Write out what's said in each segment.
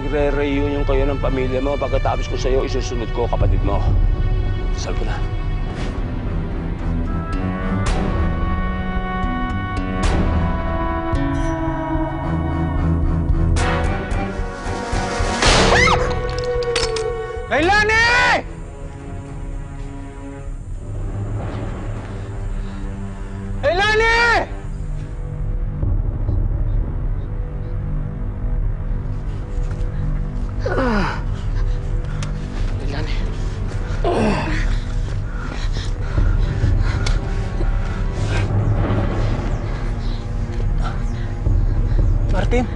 Magre-reunion kayo ng pamilya mo. Pagkatapos ko sa'yo, isusunod ko kapatid mo. Sal ko na. Kailani! Martin?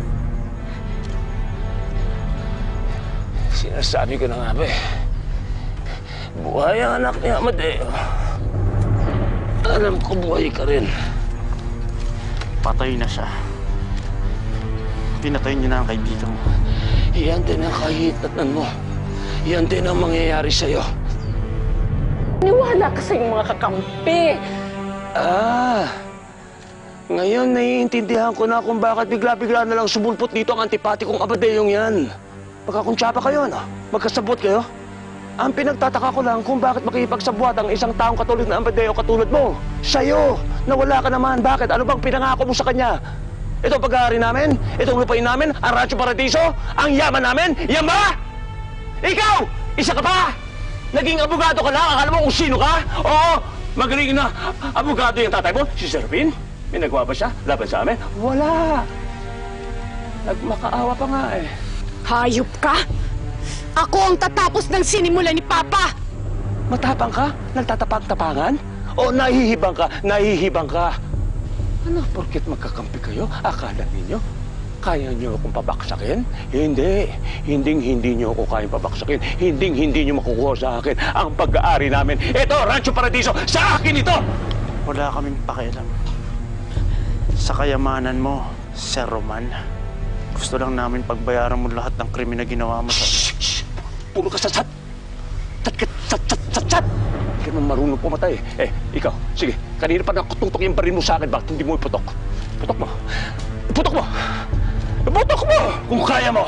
Sinasabi ko na nga ba eh. Buhay ang anak ni Amadeo. Alam ko buhay ka rin. Patay na siya. Pinatay niyo na ang kaibigan mo. Iyan din ang kahitatnan mo. Iyan din ang mangyayari sa'yo. Niwala ka sa iyong mga kakampi. Ah, ngayon naiintindihan ko na kung bakit bigla-bigla na lang sumulpot dito ang antipatikong Amadeyong yan. Magkakuntsapa kayo, no? Magkasabot kayo? Ang pinagtataka ko lang kung bakit makipagsabwat ang isang taong katulad na Amadeo katulad mo. Sa'yo, nawala ka naman. Bakit? Ano bang pinangako mo sa kanya? Ito pag-aari namin? Itong lupain namin? Ang Rancho Paradiso? Ang yaman namin? Yan ba? Ikaw! Isa ka pa! Naging abogado ka lang? Akala mo kung sino ka? Oo! Magaling na abogado yung tatay mo, si Serpin. May nagawa ba siya laban sa amin? Wala! Nagmakaawa pa nga eh. Hayop ka! Ako ang tatapos ng sinimula ni Papa! Matapang ka? Nagtatapang-tapangan? O nahihibang ka? Nahihibang ka? Ano, porket magkakampi kayo? Akala ninyo? Kaya niyo akong pabaksakin? Hindi. Hinding hindi niyo ako kayang pabaksakin. Hinding hindi niyo makukuha sa akin ang pag-aari namin. Ito, Rancho Paradiso, sa akin ito! Wala kaming pakialam. Sa kayamanan mo, Sir Roman. Gusto lang namin pagbayaran mo lahat ng krimen na ginawa mo sa... Shh! shh. Puro ka satsat! Tat, tat, tat, tat, satsat! Hindi ka marunong pumatay. Eh, ikaw, sige, kanina pa nakutungtok yung baril mo sa akin, bakit hindi mo iputok? Putok mo. Putok mo! Putok mo! Kung kaya mo!